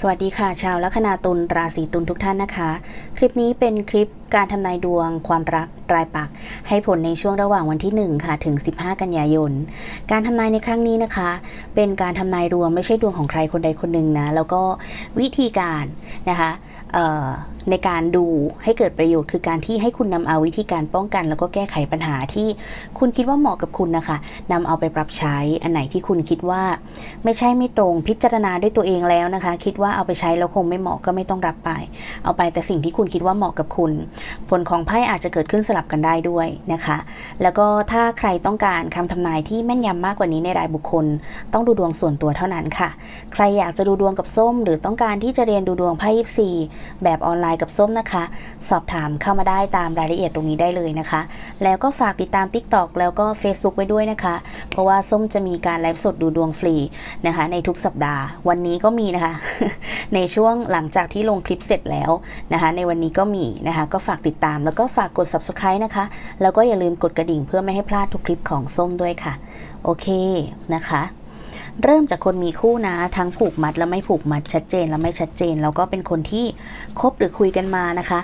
สวัสดีค่ะ ชาวลัคนาตุลราศีตุลทุกท่านนะคะ คลิปนี้เป็นคลิปการทำนายดวงความรักรายปัก ให้ผลในช่วงระหว่างวันที่ 1 ค่ะ ถึง 15 กันยายน การทำนายในครั้งนี้นะคะ เป็นการทำนายดวงไม่ใช่ดวงของใครคนใดคนหนึ่งนะ แล้วก็วิธีการนะคะเอ่อ ในการดูให้เกิดประโยชน์ คือการที่ให้คุณนำเอาวิธีการป้องกัน แล้วก็แก้ไขปัญหาที่คุณคิดว่าเหมาะกับคุณนะคะนำเอาไปปรับใช้อันไหนที่คุณคิดว่า ไม่ใช่ไม่ตรงพิจารณาด้วยตัวเองแล้วนะคะ คิดว่าเอาไปใช้แล้วคงไม่เหมาะก็ไม่ต้องรับไป เอาไปแต่สิ่งที่คุณคิดว่าเหมาะกับคุณ ผลของไพ่อาจจะเกิดขึ้นสลับกันได้ด้วยนะคะ แล้วก็ถ้าใครต้องการคำทำนายที่แม่นยำมากกว่านี้ในรายบุคคล ต้องดูดวงส่วนตัวเท่านั้นค่ะ ใครอยากจะดูดวงกับส้ม หรือต้องการที่จะเรียนดูดวงไพ่ยิปซีแบบออนไลน์กับส้มนะคะ สอบถามเข้ามาได้ตามรายละเอียดตรงนี้ได้เลยนะคะ แล้วก็ฝากติดตาม TikTok แล้วก็ Facebook ไว้ด้วยนะคะ เพราะว่าส้มจะมีการไลฟ์สดดูดวงฟรีนะคะ ในทุกสัปดาห์ วันนี้ก็มีนะคะ ในช่วงหลังจากที่ลงคลิปเสร็จแล้วนะคะ ในวันนี้ก็มีนะคะ ก็ฝากติดตามแล้วก็ฝากกด Subscribe นะคะ แล้วก็อย่าลืมกดกระดิ่งเพื่อไม่ให้พลาดทุกคลิปของส้มด้วยค่ะ โอเคนะคะ เริ่มจากคนมีคู่นะ ทั้งผูกมัดและไม่ผูกมัดชัดเจนและไม่ชัดเจน แล้วก็เป็นคนที่คบหรือคุยกันมานะคะ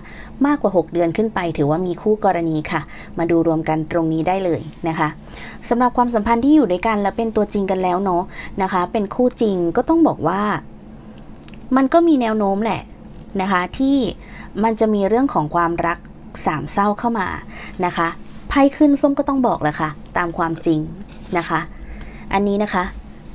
มากกว่า 6 เดือนขึ้นไป ถือว่ามีคู่กรณีค่ะ มาดูรวมกันตรงนี้ได้เลยนะคะสำหรับความสัมพันธ์ที่อยู่ด้วยกันและเป็นตัวจริงกันแล้วเนาะนะคะ เป็นคู่จริงก็ต้องบอกว่า มันก็มีแนวโน้มแหละนะคะ ที่มันจะมีเรื่องของความรักสามเศร้าเข้ามานะคะไพ่ขึ้นส้มก็ต้องบอกแหละค่ะ ตามความจริงนะคะ อันนี้นะคะ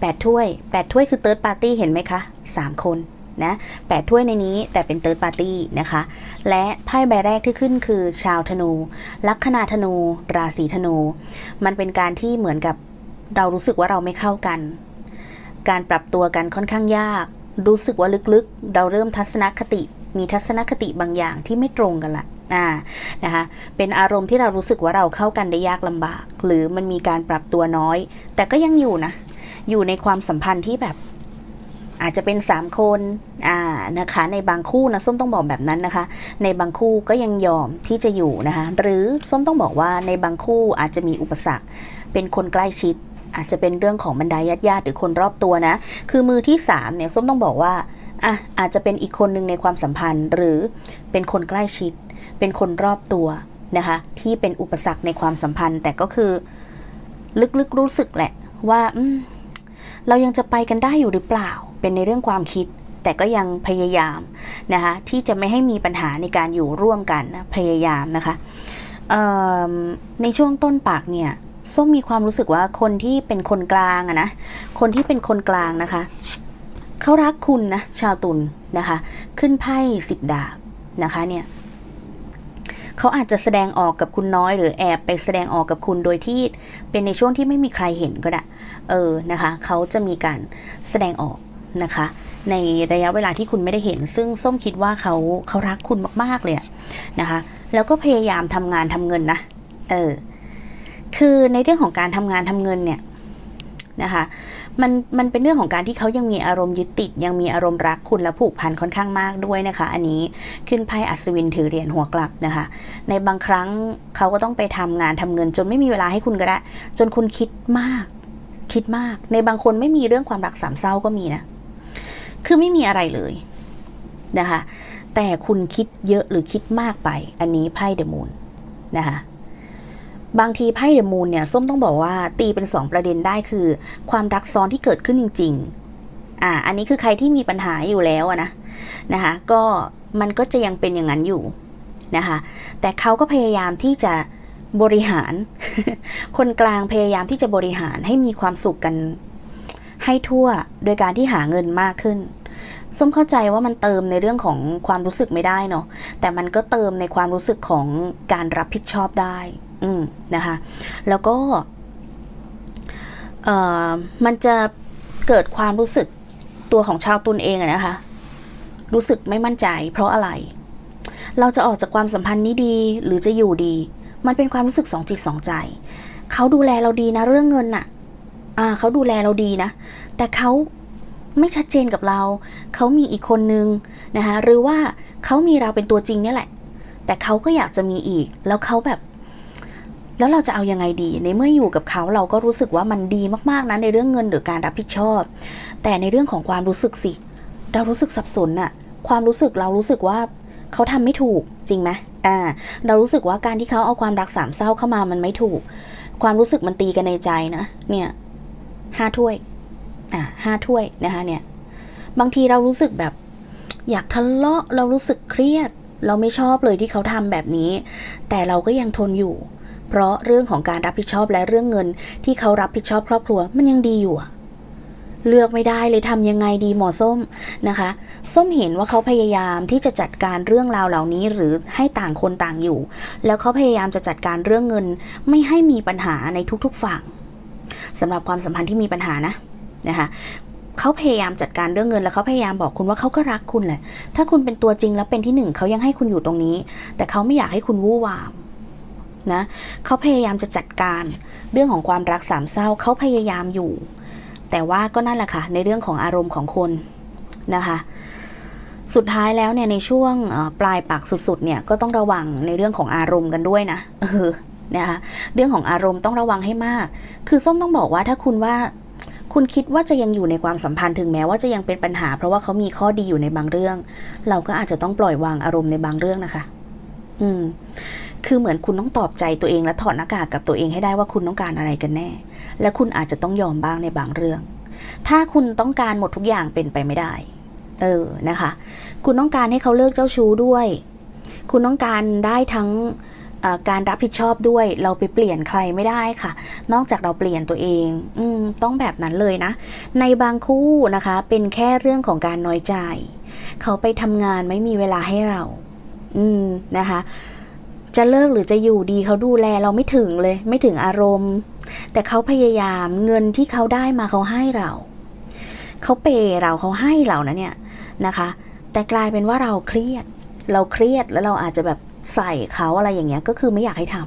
8 ถ้วย 8 ถ้วยคือเติร์ดปาร์ตี้เห็นไหมคะ 3 คนนะ8ถ้วยในนี้แต่เป็นเติร์ดปาร์ตี้นะคะ และไพ่ใบแรกที่ขึ้นคือชาวธนู ลัคนาธนู ราศีธนู มันเป็นการที่เหมือนกับเรารู้สึกว่าเราไม่เข้ากัน การปรับตัวกันค่อนข้างยาก รู้สึกว่าลึกๆ เราเริ่มทัศนคติ มีทัศนคติบางอย่างที่ไม่ตรงกันละอ่านะคะเป็นอารมณ์ที่เรารู้สึกว่าเราเข้ากันได้ยากลำบาก หรือมันมีการปรับตัวน้อย แต่ก็ยังอยู่นะ อยู่ในความสัมพันธ์ที่แบบอาจจะเป็น 3 คนอ่านะคะในบางคู่นะส้มต้องบอกแบบนั้นนะคะ ในบางคู่ก็ยังยอมที่จะอยู่นะคะหรือส้มต้องบอกว่าในบางคู่อาจจะมีอุปสรรค เป็นคนใกล้ชิด อาจจะเป็นเรื่องของบรรดาญาติญาติหรือคนรอบตัวนะ คือมือที่สามเนี่ยส้มต้องบอกว่าอะอาจจะเป็นอีกคนหนึ่งในความสัมพันธ์ หรือเป็นคนใกล้ชิด เป็นคนรอบตัวนะคะที่เป็นอุปสรรคในความสัมพันธ์ แต่ก็คือ ลึกๆรู้สึกแหละว่าอืม เรายังจะไปกันได้อยู่หรือเปล่า เป็นในเรื่องความคิด แต่ก็ยังพยายามนะคะที่จะไม่ให้มีปัญหาในการอยู่ร่วมกันนะพยายามนะคะในช่วงต้นปากเนี่ยส้มมีความรู้สึกว่าคนที่เป็นคนกลางอะนะคนที่เป็นคนกลางนะคะเขารักคุณนะชาวตุลนนะคะ ขึ้นไพ่สิบดาบนะคะเนี่ย เขาอาจจะแสดงออกกับคุณน้อย หรือแอบไปแสดงออกกับคุณโดยที่เป็นในช่วงที่ไม่มีใครเห็นก็ได้ เออนะคะเขาจะมีการแสดงออกนะคะ ในระยะเวลาที่คุณไม่ได้เห็น ซึ่งส้มคิดว่าเขาเขารักคุณมากๆเลยนะคะ แล้วก็พยายามทำงานทำเงินนะเออคือในเรื่องของการทำงานทำเงินเนี่ยนะคะ มันมันเป็นเรื่องของการที่เขายังมีอารมณ์ยึดติด ยังมีอารมณ์รักคุณและผูกพันค่อนข้างมากด้วยนะคะ อันนี้ขึ้นไพ่อัศวินถือเหรียญหัวกลับนะคะ ในบางครั้งเขาก็ต้องไปทำงานทำเงิน จนไม่มีเวลาให้คุณก็ได้ จนคุณคิดมาก คิดมาก ในบางคนไม่มีเรื่องความรักสามเศร้าก็มีนะ คือไม่มีอะไรเลยนะคะ แต่คุณคิดเยอะหรือคิดมากไป อันนี้ไพ่เดอะมูนนะคะ บางทีไพ่เดอะมูนเนี่ยส้มต้องบอกว่าตีเป็นสองประเด็นได้คือ ความรักซ้อนที่เกิดขึ้นจริง ๆ อ่า อันนี้คือใครที่มีปัญหาอยู่แล้วนะนะคะก็มันก็จะยังเป็นอย่างนั้นอยู่นะคะแต่เขาก็พยายามที่จะบริหาร คนกลางพยายามที่จะบริหารให้มีความสุขกันให้ทั่วโดยการที่หาเงินมากขึ้นส้มเข้าใจว่ามันเติมในเรื่องของความรู้สึกไม่ได้เนาะแต่มันก็เติมในความรู้สึกของการรับผิดชอบได้ อืมนะคะ แล้วก็เอ่อมันจะเกิดความรู้สึกตัวของชาวตุลเองอะนะคะ รู้สึกไม่มั่นใจ เพราะอะไร เราจะออกจากความสัมพันธ์นี้ดีหรือจะอยู่ดี มันเป็นความรู้สึกสองจิตสองใจ เขาดูแลเราดีนะเรื่องเงินน่ะ อ่าเขาดูแลเราดีนะ แต่เขาไม่ชัดเจนกับเรา เขามีอีกคนนึงนะคะ หรือว่าเขามีเราเป็นตัวจริงเนี่ยแหละ แต่เขาก็อยากจะมีอีก แล้วเขาแบบ แล้วเราจะเอายังไงดี ในเมื่ออยู่กับเขาเราก็รู้สึกว่ามันดีมากๆนะในเรื่องเงินหรือการรับผิดชอบ แต่ในเรื่องของความรู้สึกสิ เรารู้สึกสับสนอะความรู้สึกเรารู้สึกว่าเขาทำไม่ถูกจริงไหมอ่า เรารู้สึกว่าการที่เขาเอาความรักสามเศร้าเข้ามามันไม่ถูก ความรู้สึกมันตีกันในใจนะ เนี่ยห้าถ้วย อ่าห้าถ้วยนะคะเนี่ย บางทีเรารู้สึกแบบอยากทะเลาะเรารู้สึกเครียด เราไม่ชอบเลยที่เขาทำแบบนี้ แต่เราก็ยังทนอยู่ เพราะเรื่องของการรับผิดชอบและเรื่องเงิน ที่เขารับผิดชอบครอบครัวมันยังดีอยู่เลือกไม่ได้เลยทำยังไงดีหมอส้มนะคะ ส้มเห็นว่าเขาพยายามที่จะจัดการเรื่องราวเหล่านี้หรือให้ต่างคนต่างอยู่ แล้วเขาพยายามจะจัดการเรื่องเงิน ไม่ให้มีปัญหาในทุกๆฝั่งสำหรับความสัมพันธ์ที่มีปัญหานะนะคะเขาพยายามจัดการเรื่องเงิน แล้วเขาพยายามบอกคุณว่าเขาก็รักคุณแหละถ้าคุณเป็นตัวจริงแล้วเป็นที่หนึ่งเขายังให้คุณอยู่ตรงนี้ แต่เขาไม่อยากให้คุณวู่วาม นะเขาพยายามจะจัดการเรื่องของความรักสามเศร้าเขาพยายามอยู่ แต่ว่าก็นั่นแหละค่ะในเรื่องของอารมณ์ของคนนะคะสุดท้ายแล้วเนี่ยในช่วงปลายปากสุดๆเนี่ยก็ต้องระวังในเรื่องของอารมณ์กันด้วยนะเออนะคะเรื่องของอารมณ์ต้องระวังให้มาก คือส้มต้องบอกว่าถ้าคุณว่าคุณคิดว่าจะยังอยู่ในความสัมพันธ์ถึงแม้ว่าจะยังเป็นปัญหา เพราะว่าเขามีข้อดีอยู่ในบางเรื่อง เราก็อาจจะต้องปล่อยวางอารมณ์ในบางเรื่องนะคะ อืม คือเหมือนคุณต้องตอบใจตัวเองและถอดหน้ากากกับตัวเองให้ได้ว่าคุณต้องการอะไรกันแน่ และคุณอาจจะต้องยอมบ้างในบางเรื่อง ถ้าคุณต้องการหมดทุกอย่างเป็นไปไม่ได้ เออนะคะ คุณต้องการให้เขาเลิกเจ้าชู้ด้วย คุณต้องการได้ทั้งการรับผิดชอบด้วยเราไปเปลี่ยนใครไม่ได้ค่ะ นอกจากเราเปลี่ยนตัวเองอืต้องแบบนั้นเลยนะ ในบางคู่นะคะ เป็นแค่เรื่องของการน้อยใจ เขาไปทำงานไม่มีเวลาให้เรา อืมนะคะ จะเลิกหรือจะอยู่ดีเขาดูแลเราไม่ถึงเลย ไม่ถึงอารมณ์ แต่เขาพยายามเงินที่เขาได้มาเขาให้เรา เขาเปย์เราเขาให้เรานะเนี่ยนะคะ แต่กลายเป็นว่าเราเครียด เราเครียดแล้วเราอาจจะแบบใส่เขาอะไรอย่างเงี้ยก็คือไม่อยากให้ท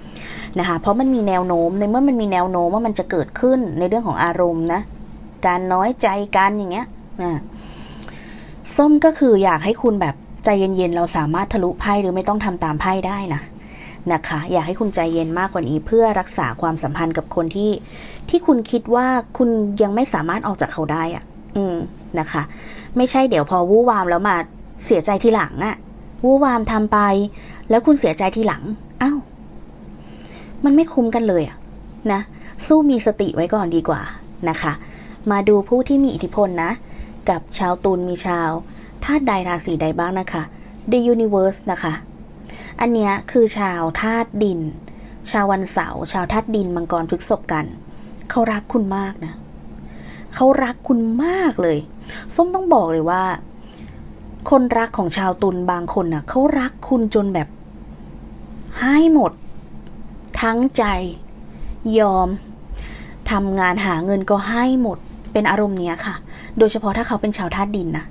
ำนะคะเพราะมันมีแนวโน้มในเมื่อมันมีแนวโน้มว่ามันจะเกิดขึ้นในเรื่องของอารมณ์นะการน้อยใจกันอย่างเงี้ยนะส้มก็คืออยากให้คุณแบบ ใจเย็นๆ เราสามารถทะลุไพ่หรือไม่ต้องทำตามไพ่ได้นะนะคะ อยากให้คุณใจเย็นมากกว่านี้เพื่อรักษาความสัมพันธ์กับคนที่ ที่คุณคิดว่าคุณยังไม่สามารถออกจากเขาได้อะอืมนะคะ ไม่ใช่เดี๋ยวพอวู่วามแล้วมาเสียใจทีหลังอะวู่วามทำไป แล้วคุณเสียใจทีหลังอ้าวมันไม่คุ้มกันเลยอะนะสู้มีสติไว้ก่อนดีกว่านะคะ มาดูผู้ที่มีอิทธิพลนะ กับชาวตุลมีชาว ธาตุใดราศีใดบ้างนะคะ The Universe นะคะ อันเนี้ยคือชาวธาตุดิน ชาววันเสาร์ชาวธาตุดินมังกรพฤกษภกัน เขารักคุณมากนะ เขารักคุณมากเลย ส้มต้องบอกเลยว่า คนรักของชาวตุลบางคนน่ะเขารักคุณจนแบบ ให้หมด ทั้งใจ ยอมทำงานหาเงินก็ให้หมดเป็นอารมณ์เนี้ยค่ะ โดยเฉพาะถ้าเขาเป็นชาวธาตุดินนะ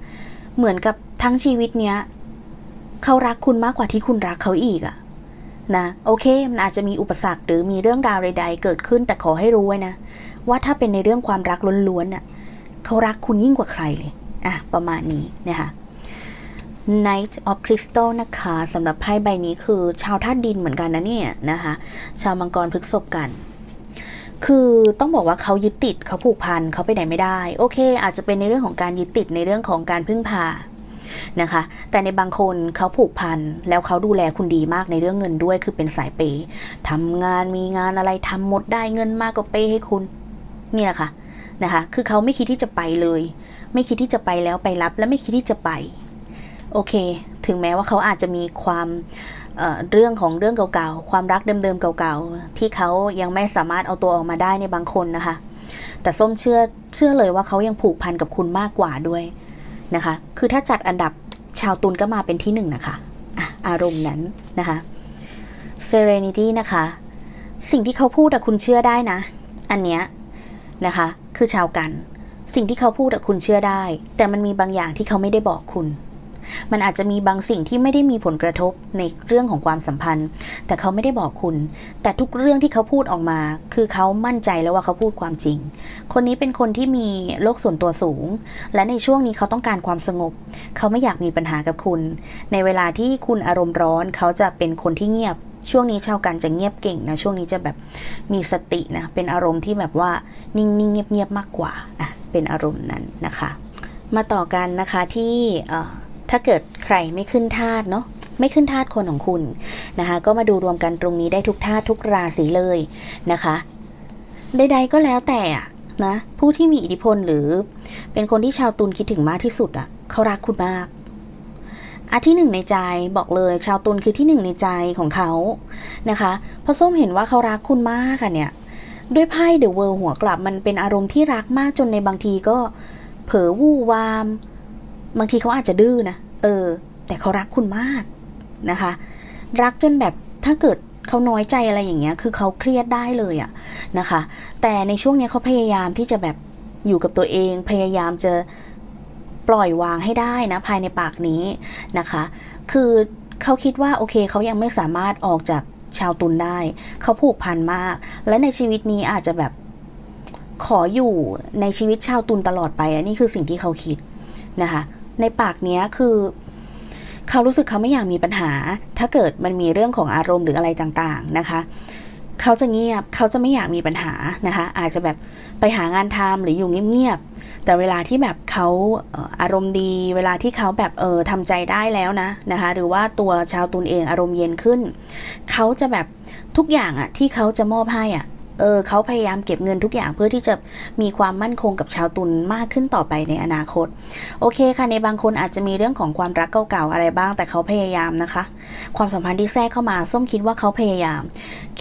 เหมือนกับทั้งชีวิตเนี้ยเขารักคุณมากกว่าที่คุณรักเขาอีกอะนะโอเค มันอาจจะมีอุปสรรคหรือมีเรื่องราวใด ๆ เกิดขึ้นแต่ขอให้รู้ไว้นะ ว่าถ้าเป็นในเรื่องความรักล้วนๆน่ะเขารักคุณยิ่งกว่าใครเลยอะประมาณนี้นะคะ Knight of Crystal นะคะสำหรับไพ่ใบนี้คือชาวธาตุดินเหมือนกันนะเนี่ยนะคะ ชาวมังกรพฤกษภกัน คือต้องบอกว่าเขายึดติดเขาผูกพันเขาไปไหนไม่ได้ โอเค อาจจะเป็นในเรื่องของการยึดติดในเรื่องของการพึ่งพานะคะ แต่ในบางคนเขาผูกพันแล้วเขาดูแลคุณดีมากในเรื่องเงินด้วย คือเป็นสายเปย์ทำงานมีงานอะไรทำหมดได้เงินมากก็เปย์ให้คุณนี่แหละค่ะนะคะ คือเขาไม่คิดที่จะไปเลย ไม่คิดที่จะไปแล้วไปรับ และไม่คิดที่จะไป โอเค ถึงแม้ว่าเขาอาจจะมีความ เรื่องของเรื่องเก่าๆ ความรักเดิมๆเก่าๆ ที่เขายังไม่สามารถเอาตัวออกมาได้ในบางคนนะคะ แต่ส้มเชื่อเชื่อเลยว่าเขายังผูกพันกับคุณมากกว่าด้วยนะคะ คือถ้าจัดอันดับชาวตุลก็มาเป็นที่หนึ่งนะคะอะอารมณ์นั้นนะคะ Serenity นะคะ สิ่งที่เขาพูดอะคุณเชื่อได้นะ อันเนี้ยนะคะ คือชาวกัน สิ่งที่เขาพูดอะคุณเชื่อได้ แต่มันมีบางอย่างที่เขาไม่ได้บอกคุณ มันอาจจะมีบางสิ่งที่ไม่ได้มีผลกระทบในเรื่องของความสัมพันธ์ แต่เขาไม่ได้บอกคุณ แต่ทุกเรื่องที่เขาพูดออกมา คือเขามั่นใจแล้วว่าเขาพูดความจริง คนนี้เป็นคนที่มีโลกส่วนตัวสูง และในช่วงนี้เขาต้องการความสงบ เขาไม่อยากมีปัญหากับคุณ ในเวลาที่คุณอารมณ์ร้อน เขาจะเป็นคนที่เงียบช่วงนี้ชาวกันจะเงียบเก่งนะ ช่วงนี้จะแบบมีสตินะ เป็นอารมณ์ที่แบบว่านิ่งๆเงียบๆมากกว่าอะเป็นอารมณ์นั้นนะคะ มาต่อกันนะคะที่ ถ้าเกิดใครไม่ขึ้นธาตุเนาะไม่ขึ้นธาตุคนของคุณนะคะ ก็มาดูรวมกันตรงนี้ได้ทุกธาตุทุกราศีเลยนะคะใดๆก็แล้วแต่นะผู้ที่มีอิทธิพลหรือเป็นคนที่ชาวตุลคิดถึงมากที่สุดอะ่ะเขารักคุณมากอาที่หนึ่งในใจบอกเลย ชาวตุลคือที่หนึ่งในใจของเขานะคะเพราะส้มเห็นว่าเขารักคุณมากอะเนี่ยด้วยไพ่เดอะเวิร์หัวกลับมันเป็นอารมณ์ที่รักมากจนในบางทีก็เผลอวู่วาม บางทีเขาอาจจะดื้อนะ เออ แต่เขารักคุณมากนะคะ รักจนแบบถ้าเกิดเขาน้อยใจอะไรอย่างเงี้ย คือเขาเครียดได้เลยอะนะคะ แต่ในช่วงนี้เขาพยายามที่จะแบบอยู่กับตัวเอง พยายามจะปล่อยวางให้ได้นะภายในปากนี้นะคะ คือเขาคิดว่าโอเคเขายังไม่สามารถออกจากชาวตุลได้ เขาผูกพันมาก และในชีวิตนี้อาจจะแบบขออยู่ในชีวิตชาวตุลตลอดไป อันนี้คือสิ่งที่เขาคิดนะคะ ในปากเนี้ยคือ เขารู้สึกเขาไม่อยากมีปัญหา ถ้าเกิดมันมีเรื่องของอารมณ์หรืออะไรต่างๆนะคะ เขาจะเงียบเขาจะไม่อยากมีปัญหานะคะ อาจจะแบบไปหางานทำหรืออยู่เงียบๆแต่เวลาที่แบบเขาอารมณ์ดี เวลาที่เขาแบบเออทำใจได้แล้วนะนะคะ หรือว่าตัวชาวตุลเองอารมณ์เย็นขึ้น เขาจะแบบทุกอย่างอะที่เขาจะมอบให้อะ เออเขาพยายามเก็บเงินทุกอย่างเพื่อที่จะมีความมั่นคงกับชาวตุลมากขึ้นต่อไปในอนาคต โอเคค่ะในบางคนอาจจะมีเรื่องของความรักเก่าๆอะไรบ้าง แต่เขาพยายามนะคะ ความสัมพันธ์ที่แทรกเข้ามาส้มคิดว่าเขาพยายาม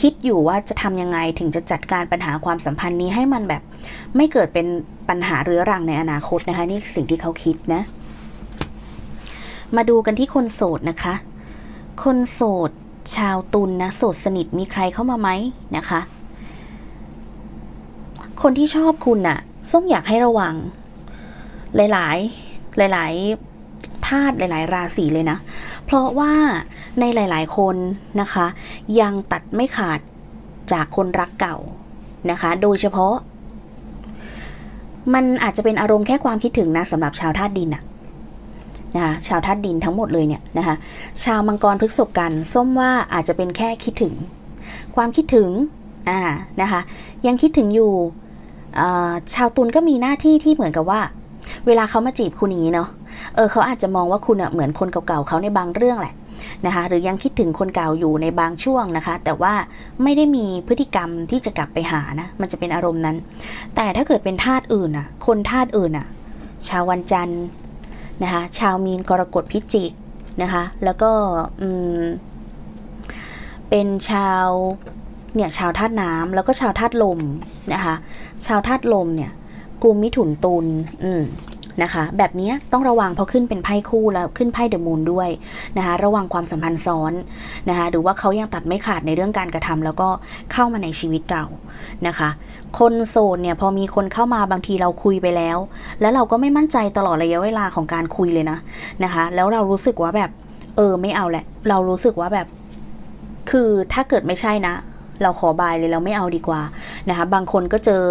คิดอยู่ว่าจะทำยังไงถึงจะจัดการปัญหาความสัมพันธ์นี้ให้มันแบบ ไม่เกิดเป็นปัญหาเรื้อรังในอนาคตนะคะ นี่สิ่งที่เขาคิดนะ มาดูกันที่คนโสดนะคะ คนโสดชาวตุลนนะโสดสนิทมีใครเข้ามาไหมนะคะ คนที่ชอบคุณน่ะส้มอยากให้ระวัง หลาย ๆ หลาย ๆ ธาตุหลาย ๆ ราศีเลยนะ เพราะว่าในหลาย ๆ คนนะคะ ยังตัดไม่ขาดจากคนรักเก่านะคะ โดยเฉพาะ มันอาจจะเป็นอารมณ์แค่ความคิดถึงนะสำหรับชาวธาตุดินอะนะคะชาวธาตุดินทั้งหมดเลยเนี่ยนะคะ ชาวมังกรพฤกษภกัน ส้มว่าอาจจะเป็นแค่คิดถึง ความคิดถึงอ่านะคะ ยังคิดถึงอยู่ ชาวตุลก็มีหน้าที่ที่เหมือนกับว่า เวลาเขามาจีบคุณอย่างนี้เนาะเออเขาอาจจะมองว่าคุณอะเหมือนคนเก่าๆเขาในบางเรื่องแหละนะคะหรือยังคิดถึงคนเก่าอยู่ในบางช่วงนะคะ แต่ว่าไม่ได้มีพฤติกรรมที่จะกลับไปหานะมันจะเป็นอารมณ์นั้น แต่ถ้าเกิดเป็นธาตุอื่นอะคนธาตุอื่นอะ ชาววันจันทร์นะคะชาวมีนกรกฎพิจิกนะคะ แล้วก็อืมเป็นชาว เนี่ยชาวธาตุน้ำแล้วก็ชาวธาตุลมนะคะ ชาวธาตุลมเนี่ยกุมมิถุนตุลอืมนะคะ แบบนี้ต้องระวังเพราะขึ้นเป็นไพ่คู่แล้วขึ้นไพ่เดอะมูนด้วยนะคะ ระวังความสัมพันธ์ซ้อนนะคะหรือว่าเขายังตัดไม่ขาดในเรื่องการกระทำแล้วก็เข้ามาในชีวิตเรานะคะ คนโสดเนี่ยพอมีคนเข้ามาบางทีเราคุยไปแล้ว แล้วเราก็ไม่มั่นใจตลอดระยะเวลาของการคุยเลยนะนะคะ แล้วเรารู้สึกว่าแบบเออไม่เอาแหละ เรารู้สึกว่าแบบ คือถ้าเกิดไม่ใช่นะ เราขอบายเลยเราไม่เอาดีกว่านะคะ บางคนก็เจอ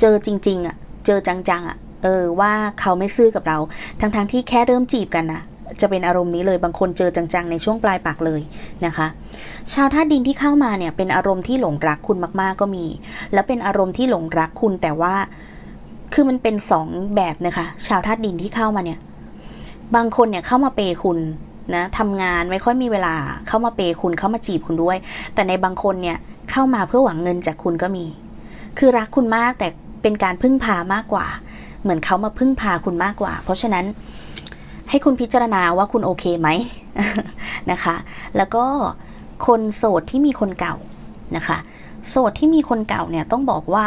เจอจริง ๆอะ่ะ เจอจังๆอะ่ะ เออว่าเขาไม่ซื่อกับเรา ทั้งๆทที่แค่เริ่มจีบกันนะจะเป็นอารมณ์นี้เลยบางคนเจอจังๆ ในช่วงปลายปากเลยนะคะ ชาวธาตุดินที่เข้ามาเนี่ย เป็นอารมณ์ที่หลงรักคุณมากๆก็มี แล้วเป็นอารมณ์ที่หลงรักคุณแต่ว่าคือมันเป็นสองแบบนะคะ ชาวธาตุดินที่เข้ามาเนี่ย บางคนเนี่ยเข้ามาเปย์คุณ นะทำงานไม่ค่อยมีเวลาเข้ามาเปย์คุณเข้ามาจีบคุณด้วย แต่ในบางคนเนี่ยเข้ามาเพื่อหวังเงินจากคุณก็มี คือรักคุณมากแต่เป็นการพึ่งพามากกว่า เหมือนเขามาพึ่งพาคุณมากกว่า เพราะฉะนั้นให้คุณพิจารณาว่าคุณโอเคไหมนะคะ แล้วก็คนโสดที่มีคนเก่านะคะ โสดที่มีคนเก่าเนี่ยต้องบอกว่า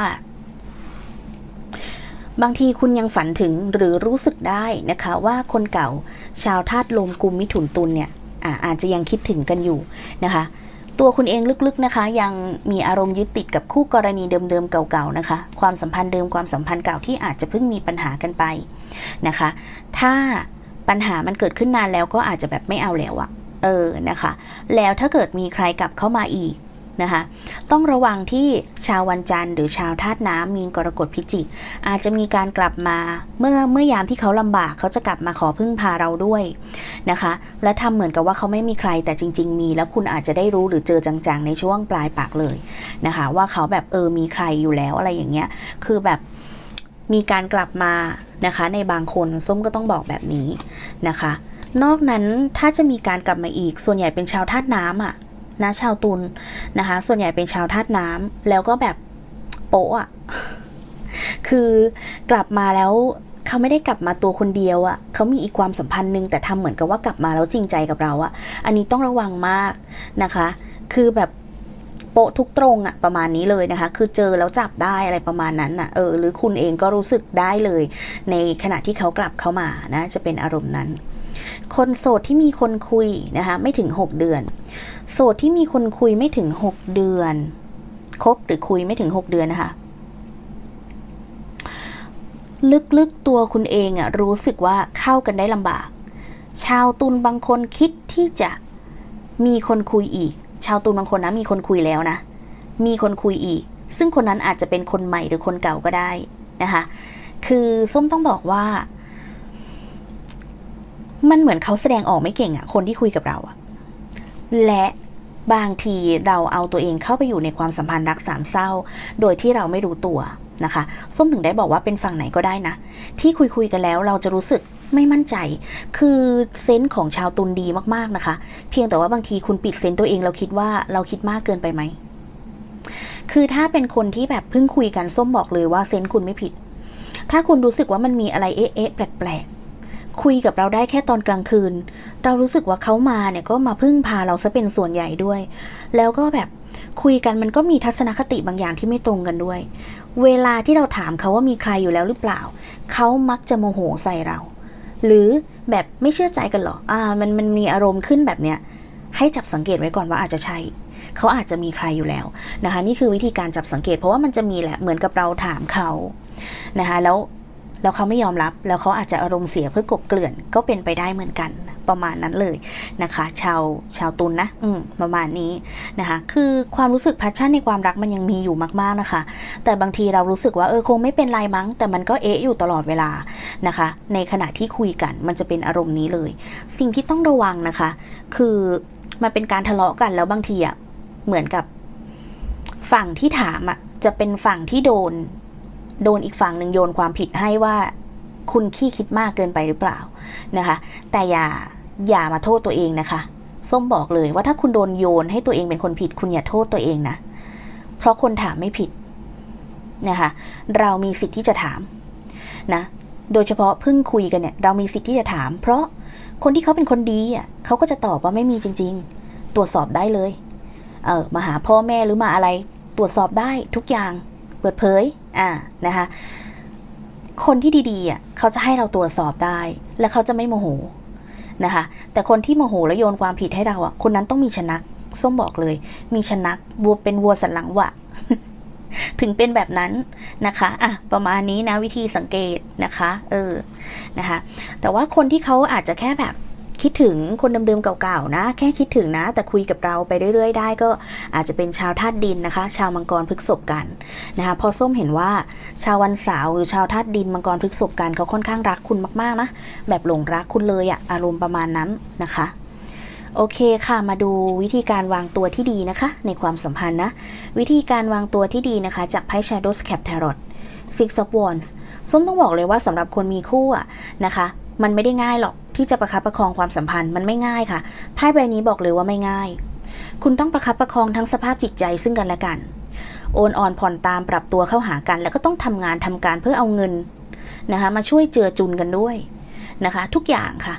บางทีคุณยังฝันถึงหรือรู้สึกได้นะคะว่าคนเก่าชาวธาตุลมกุมมิถุนตุลเนี่ยอาอาจจะยังคิดถึงกันอยู่นะคะ ตัวคุณเองลึกๆนะคะ ยังมีอารมณ์ยึดติดกับคู่กรณีเดิมๆเก่าๆนะคะ ความสัมพันธ์เดิมความสัมพันธ์เก่าที่อาจจะเพิ่งมีปัญหากันไปนะคะ ถ้าปัญหามันเกิดขึ้นนานแล้วก็อาจจะแบบไม่เอาแล้วอะเออนะคะ แล้วถ้าเกิดมีใครกลับเข้ามาอีก นะคะต้องระวังที่ชาววันจันทร์หรือชาวธาตุน้ำมีนกรกฎพิจิก อาจจะมีการกลับมาเมื่อเมื่อยามที่เขาลำบากเขาจะกลับมาขอพึ่งพาเราด้วยนะคะ และทำเหมือนกับว่าเขาไม่มีใครแต่จริง ๆ มี แล้วคุณอาจจะได้รู้หรือเจอจังๆ ในช่วงปลายปากเลยนะคะ ว่าเขาแบบเออมีใครอยู่แล้วอะไรอย่างเงี้ยคือแบบมีการกลับมานะคะในบางคนส้มก็ต้องบอกแบบนี้นะคะ นอกนั้นถ้าจะมีการกลับมาอีกส่วนใหญ่เป็นชาวธาตุน้ำอะ นะชาวตุลนะคะ ส่วนใหญ่เป็นชาวธาตุน้ำแล้วก็แบบโป๊ะอะคือกลับมาแล้วเขาไม่ได้กลับมาตัวคนเดียวอะ่ะเขามีอีกความสัมพันธ์หนึ่งแต่ทำเหมือนกับว่ากลับมาแล้วจริงใจกับเราอะ่ะอันนี้ต้องระวังมากนะคะ คือแบบโปะทุกตรงอะ่ะประมาณนี้เลยนะคะ คือเจอแล้วจับได้อะไรประมาณนั้นอะเออหรือคุณเองก็รู้สึกได้เลย ในขณะที่เขากลับเข้ามานะ จะเป็นอารมณ์นั้น คนโสดที่มีคนคุยนะคะ ไม่ถึง 6 เดือน โสดที่มีคนคุยไม่ถึง 6 เดือนคบหรือคุยไม่ถึง 6 เดือนนะคะ ลึกๆตัวคุณเองอะรู้สึกว่าเข้ากันได้ลำบาก ชาวตุลบางคนคิดที่จะมีคนคุยอีก ชาวตุลบางคนนะมีคนคุยแล้วนะ มีคนคุยอีก ซึ่งคนนั้นอาจจะเป็นคนใหม่หรือคนเก่าก็ได้นะคะ คือส้มต้องบอกว่า มันเหมือนเขาแสดงออกไม่เก่งอะคนที่คุยกับเราอะ และบางทีเราเอาตัวเองเข้าไปอยู่ในความสัมพันธ์รักสามเศร้า โดยที่เราไม่รู้ตัวนะคะ ส้มถึงได้บอกว่าเป็นฝั่งไหนก็ได้นะ ที่คุยคุยกันแล้วเราจะรู้สึกไม่มั่นใจ คือเซนส์ของชาวตุลดีมากๆนะคะ เพียงแต่ว่าบางทีคุณปิดเซนส์ตัวเองเราคิดว่าเราคิดมากเกินไปไหม คือถ้าเป็นคนที่แบบเพิ่งคุยกันส้มบอกเลยว่าเซนส์คุณไม่ผิด ถ้าคุณรู้สึกว่ามันมีอะไรเอ๊ะแปลก คุยกับเราได้แค่ตอนกลางคืน เรารู้สึกว่าเขามาเนี่ยก็มาพึ่งพาเราซะเป็นส่วนใหญ่ด้วย แล้วก็แบบคุยกันมันก็มีทัศนคติบางอย่างที่ไม่ตรงกันด้วย เวลาที่เราถามเขาว่ามีใครอยู่แล้วหรือเปล่า เขามักจะโมโหใส่เรา หรือแบบไม่เชื่อใจกันหรอ อ่า มันมันมีอารมณ์ขึ้นแบบเนี้ย ให้จับสังเกตไว้ก่อนว่าอาจจะใช่เขาอาจจะมีใครอยู่แล้วนะคะ นี่คือวิธีการจับสังเกตเพราะว่ามันจะมีแหละเหมือนกับเราถามเขานะคะแล้ว แล้วเขาไม่ยอมรับ แล้วเขาอาจจะอารมณ์เสียเพื่อกบเกลื่อนก็เป็นไปได้เหมือนกันประมาณนั้นเลยนะคะ ชาวชาวตุลนนะอืมประมาณนี้นะคะ คือความรู้สึกแพชชั่นในความรักมันยังมีอยู่มากๆนะคะ แต่บางทีเรารู้สึกว่าเออคงไม่เป็นไรมั้ง แต่มันก็เอะอยู่ตลอดเวลานะคะ ในขณะที่คุยกันมันจะเป็นอารมณ์นี้เลย สิ่งที่ต้องระวังนะคะ คือมันเป็นการทะเลาะกันแล้วบางทีอะเหมือนกับฝั่งที่ถามอะจะเป็นฝั่งที่โดน โดนอีกฝั่งหนึ่งโยนความผิดให้ว่าคุณขี้คิดมากเกินไปหรือเปล่านะคะ แต่อย่าอย่ามาโทษตัวเองนะคะ ส้มบอกเลยว่าถ้าคุณโดนโยนให้ตัวเองเป็นคนผิด คุณอย่าโทษตัวเองนะ เพราะคนถามไม่ผิดนะคะ เรามีสิทธิ์ที่จะถามนะ โดยเฉพาะเพิ่งคุยกันเนี่ย เรามีสิทธิ์ที่จะถาม เพราะคนที่เขาเป็นคนดีอะเขาก็จะตอบว่าไม่มีจริง ๆ ตรวจสอบได้เลย เออมาหาพ่อแม่หรือมาอะไร ตรวจสอบได้ทุกอย่าง เปิดเผย อ่านะคะคนที่ดีๆอะเขาจะให้เราตรวจสอบได้ และเขาจะไม่โมโหนะคะ แต่คนที่โมโหแล้วโยนความผิดให้เราอะ คนนั้นต้องมีชนะส้มบอกเลย มีชนะวัวเป็นวัวสันหลังวะถึงเป็นแบบนั้นนะคะอะประมาณนี้นะวิธีสังเกตนะคะ เออนะคะ แต่ว่าคนที่เขาอาจจะแค่แบบ คิดถึงคนเดิมๆเก่าๆนะ แค่คิดถึงนะ แต่คุยกับเราไปเรื่อย ๆ ได้ก็อาจจะเป็นชาวธาตุดินนะคะ ชาวมังกรพฤกษบกันนะคะพอส้มเห็นว่าชาววันเสาร์หรือชาวธาตุดินมังกรพฤกษบกันเขาค่อนข้างรักคุณมากๆนะแบบหลงรักคุณเลยอะอารมณ์ประมาณนั้นนะคะโอเคค่ะ มาดูวิธีการวางตัวที่ดีนะคะ ในความสัมพันธ์นะ วิธีการวางตัวที่ดีนะคะ จากไพ่ Shadows Cap Tarot Six of Wands ส้มต้องบอกเลยว่าสำหรับคนมีคู่อะนะคะ มันไม่ได้ง่ายหรอกที่จะประคับประคองความสัมพันธ์มันไม่ง่ายค่ะไพ่ใบนี้บอกเลยว่าไม่ง่าย คุณต้องประคับประคองทั้งสภาพจิตใจซึ่งกันและกัน โอนอ่อนผ่อนตามปรับตัวเข้าหากัน แล้วก็ต้องทำงานทำการเพื่อเอาเงินนะคะมาช่วยเจือจุนกันด้วยนะคะ ทุกอย่างค่ะ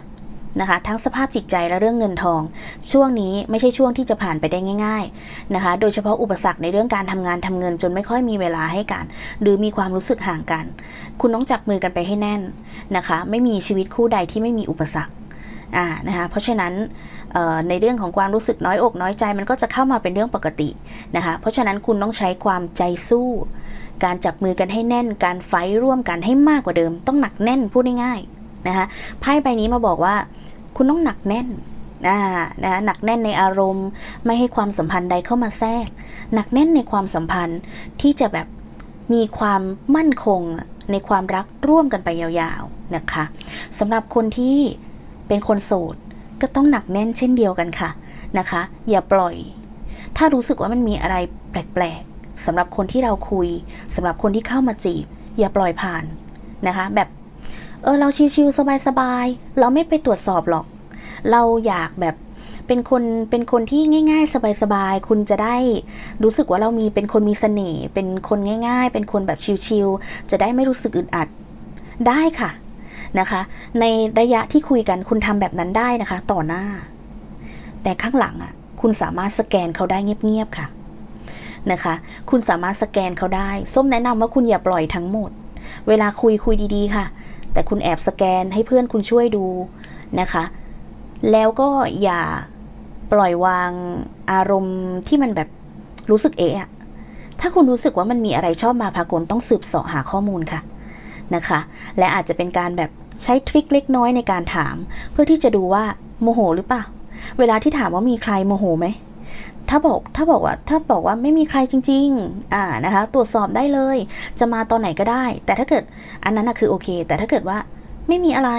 นะคะ ทั้งสภาพจิตใจและเรื่องเงินทอง ช่วงนี้ไม่ใช่ช่วงที่จะผ่านไปได้ง่าย ๆนะคะ โดยเฉพาะอุปสรรคในเรื่องการทำงานทำเงินจนไม่ค่อยมีเวลาให้กัน หรือมีความรู้สึกห่างกัน คุณต้องจับมือกันไปให้แน่นนะคะ ไม่มีชีวิตคู่ใดที่ไม่มีอุปสรรคอ่านะคะเพราะฉะนั้นในเรื่องของความรู้สึกน้อยอกน้อยใจมันก็จะเข้ามาเป็นเรื่องปกตินะคะ เพราะฉะนั้นคุณต้องใช้ความใจสู้ การจับมือกันให้แน่น การไฟร่วมกันให้มากกว่าเดิม ต้องหนักแน่นพูดง่ายๆนะคะไพ่ใบนี้มาบอกว่า คุณต้องหนักแน่นอ่านะคะหนักแน่นในอารมณ์ ไม่ให้ความสัมพันธ์ใดเข้ามาแทรก หนักแน่นในความสัมพันธ์ที่จะแบบมีความมั่นคงในความรักร่วมกันไปยาวๆนะคะสำหรับคนที่เป็นคนโสดก็ต้องหนักแน่นเช่นเดียวกันค่ะนะคะ อย่าปล่อย ถ้ารู้สึกว่ามันมีอะไรแปลกๆสำหรับคนที่เราคุยสำหรับคนที่เข้ามาจีบ อย่าปล่อยผ่านนะคะ แบบ เออเราชิวๆสบายๆ เราไม่ไปตรวจสอบหรอก เราอยากแบบเป็นคนเป็นคนที่ง่าย ๆ สบายๆ คุณจะได้รู้สึกว่าเรามีเป็นคนมีเสน่ห์เป็นคนง่าย ๆ เป็นคนแบบชิวๆจะได้ไม่รู้สึกอึดอัดได้ค่ะนะคะ ในระยะที่คุยกันคุณทำแบบนั้นได้นะคะ ต่อหน้า แต่ข้างหลังอะ คุณสามารถสแกนเขาได้เงียบๆค่ะนะคะ คุณสามารถสแกนเขาได้ ส้มแนะนำว่าคุณอย่าปล่อยทั้งหมด เวลาคุยคุยดีๆ ค่ะ แต่คุณแอบสแกนให้เพื่อนคุณช่วยดูนะคะ แล้วก็อย่าปล่อยวางอารมณ์ที่มันแบบรู้สึกเอะถ้าคุณรู้สึกว่ามันมีอะไรชอบมาพากลต้องสืบเสาะหาข้อมูลค่ะนะคะ และอาจจะเป็นการแบบใช้ทริคเล็กน้อยในการถาม เพื่อที่จะดูว่าโมโหหรือเปล่า เวลาที่ถามว่ามีใครโมโหไหม ถ้าบอกถ้าบอกว่าถ้าบอกว่าไม่มีใครจริง ๆ อ่านะคะ ตรวจสอบได้เลย จะมาตอนไหนก็ได้ แต่ถ้าเกิดอันนั้นนะคือโอเค แต่ถ้าเกิดว่าไม่มีอะไร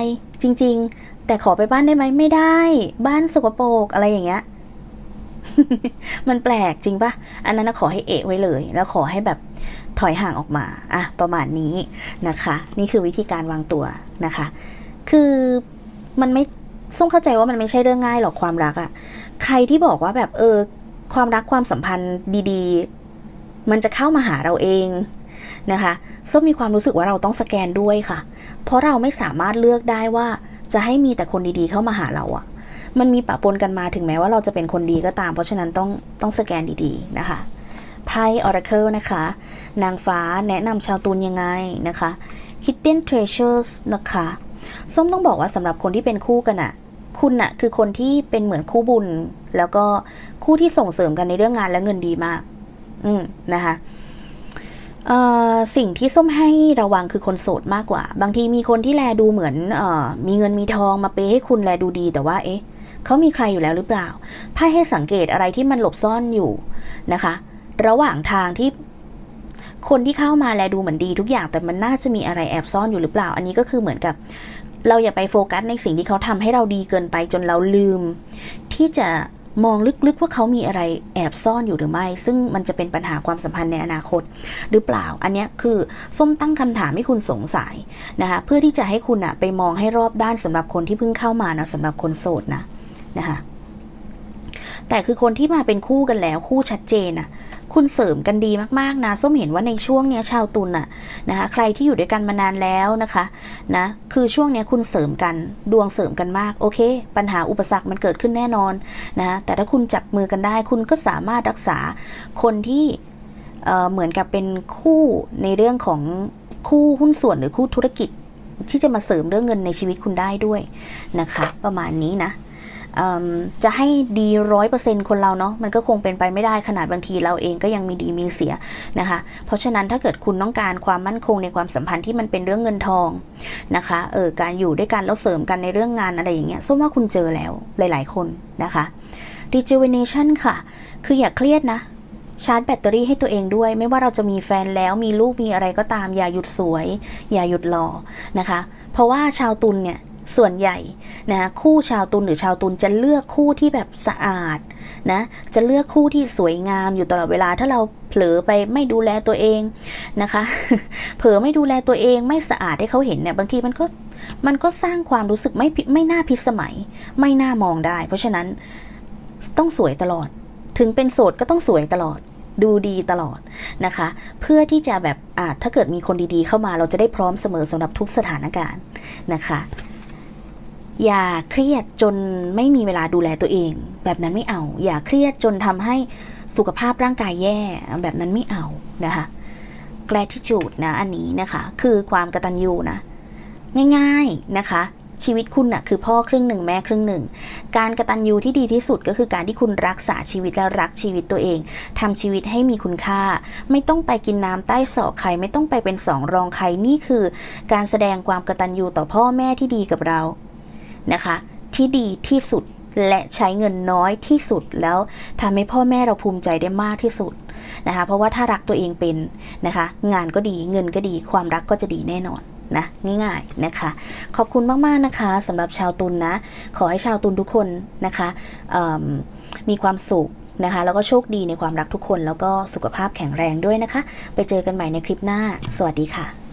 จริง ๆ แต่ขอไปบ้านได้ไหมไม่ได้ บ้านสกปรกอะไรอย่างเงี้ยมันแปลกจริงปะอันนั้นนะขอให้เอะไว้เลย แล้วขอให้แบบถอยห่างออกมาอะประมาณนี้นะคะ นี่คือวิธีการวางตัวนะคะ คือมันไม่ส้มเข้าใจว่ามันไม่ใช่เรื่องง่ายหรอกความรักอะใครที่บอกว่าแบบเออ ความรักความสัมพันธ์ดีๆ มันจะเข้ามาหาเราเองนะคะส้มมีความรู้สึกว่าเราต้องสแกนด้วยค่ะ เพราะเราไม่สามารถเลือกได้ว่าจะให้มีแต่คนดีๆเข้ามาหาเราอะมันมีปะปนกันมาถึงแม้ว่าเราจะเป็นคนดีก็ตาม เพราะฉะนั้นต้องต้องสแกนดีๆนะคะไพ่ Oracle นะคะ นางฟ้าแนะนำชาวตุลยังไงนะคะ Hidden Treasures นะคะ ส้มต้องบอกว่าสำหรับคนที่เป็นคู่กันอะ คุณอะคือคนที่เป็นเหมือนคู่บุญ แล้วก็คู่ที่ส่งเสริมกันในเรื่องงานและเงินดีมาก อืมนะคะสิ่งที่ส้มให้ระวังคือคนโสดมากกว่า บางทีมีคนที่แลดูเหมือนอมีเงินมีทองมาเปให้คุณแลดูดี แต่ว่าเอ๊ะเขามีใครอยู่แล้วหรือเปล่าไพ่ให้สังเกตอะไรที่มันหลบซ่อนอยู่นะคะ ระหว่างทางที่คนที่เข้ามาแลดูเหมือนดีทุกอย่างแต่มันน่าจะมีอะไรแอบซ่อนอยู่หรือเปล่า อันนี้ก็คือเหมือนกับ เราอย่าไปโฟกัสในสิ่งที่เขาทำให้เราดีเกินไปจนเราลืม ที่จะมองลึกๆว่าเขามีอะไรแอบซ่อนอยู่หรือไม่ ซึ่งมันจะเป็นปัญหาความสัมพันธ์ในอนาคต หรือเปล่า อันนี้คือส้มตั้งคำถามให้คุณสงสัยนะคะเพื่อที่จะให้คุณอะไปมองให้รอบด้านสำหรับคนที่เพิ่งเข้ามานะสำหรับคนโสดนะนะคะแต่คือคนที่มาเป็นคู่กันแล้วคู่ชัดเจนอะ คุณเสริมกันดีมากๆนะส้มเห็นว่าในช่วงเนี้ยชาวตุลน่ะนะคะใครที่อยู่ด้วยกันมานานแล้วนะคะนะคือช่วงเนี้ยคุณเสริมกันดวงเสริมกันมากโอเค ปัญหาอุปสรรคมันเกิดขึ้นแน่นอนนะแต่ถ้าคุณจับมือกันได้ คุณก็สามารถรักษาคนที่เอ่อเหมือนกับเป็นคู่ในเรื่องของคู่หุ้นส่วนหรือคู่ธุรกิจที่จะมาเสริมเรื่องเงินในชีวิตคุณได้ด้วยนะคะ ประมาณนี้นะ จะให้ดีร้อยเปอร์เซ็นต์คนเราเนาะมันก็คงเป็นไปไม่ได้ขนาดบางทีเราเองก็ยังมีดีมีเสียนะคะ เพราะฉะนั้นถ้าเกิดคุณต้องการความมั่นคงในความสัมพันธ์ที่มันเป็นเรื่องเงินทองนะคะเออการอยู่ด้วยกันแล้วเสริมกันในเรื่องงานอะไรอย่างเงี้ยส้มว่าคุณเจอแล้วหลาย ๆ คนนะคะ rejuvenation ค่ะ คืออย่าเครียดนะชาร์จแบตเตอรี่ให้ตัวเองด้วย ไม่ว่าเราจะมีแฟนแล้วมีลูกมีอะไรก็ตาม อย่าหยุดสวย อย่าหยุดหล่อนะคะ เพราะว่าชาวตุลเนี่ย ส่วนใหญ่นะคู่ชาวตุลหรือชาวตุลจะเลือกคู่ที่แบบสะอาดนะจะเลือกคู่ที่สวยงามอยู่ตลอดเวลาถ้าเราเผลอไปไม่ดูแลตัวเองนะคะ เผลอไม่ดูแลตัวเองไม่สะอาดให้เขาเห็นเนี่ยบางทีมันก็มันก็สร้างความรู้สึกไม่ไม่น่าพิสมัย ไม่น่ามองได้ เพราะฉะนั้นต้องสวยตลอด ถึงเป็นโสดก็ต้องสวยตลอด ดูดีตลอดนะคะ เพื่อที่จะแบบอาถ้าเกิดมีคนดีๆ เข้ามาเราจะได้พร้อมเสมอสำหรับทุกสถานการณ์นะคะ อย่าเครียดจนไม่มีเวลาดูแลตัวเอง แบบนั้นไม่เอา อย่าเครียดจนทำให้สุขภาพร่างกายแย่ แบบนั้นไม่เอานะคะ gratitude นะอันนี้นะคะ คือความกระตัญญูนะ ง่ายๆนะคะ ชีวิตคุณน่ะคือพ่อครึ่งหนึ่งแม่ครึ่งหนึ่ง การกระตัญญูที่ดีที่สุดก็คือการที่คุณรักษาชีวิตและรักชีวิตตัวเองทำชีวิตให้มีคุณค่า ไม่ต้องไปกินน้ำใต้ศอกใคร ไม่ต้องไปเป็นสองรองใคร นี่คือการแสดงความกระตัญญูต่อพ่อแม่ที่ดีกับเรา นะคะ ที่ดีที่สุดและใช้เงินน้อยที่สุดแล้วทำให้พ่อแม่เราภูมิใจได้มากที่สุดนะคะ เพราะว่าถ้ารักตัวเองเป็นนะคะ งานก็ดีเงินก็ดีความรักก็จะดีแน่นอนนะง่ายๆนะคะ ขอบคุณมากๆนะคะสำหรับชาวตุลนนะ ขอให้ชาวตุลทุกคนนะคะมมีความสุขนะคะ แล้วก็โชคดีในความรักทุกคน แล้วก็สุขภาพแข็งแรงด้วยนะคะ ไปเจอกันใหม่ในคลิปหน้า สวัสดีค่ะ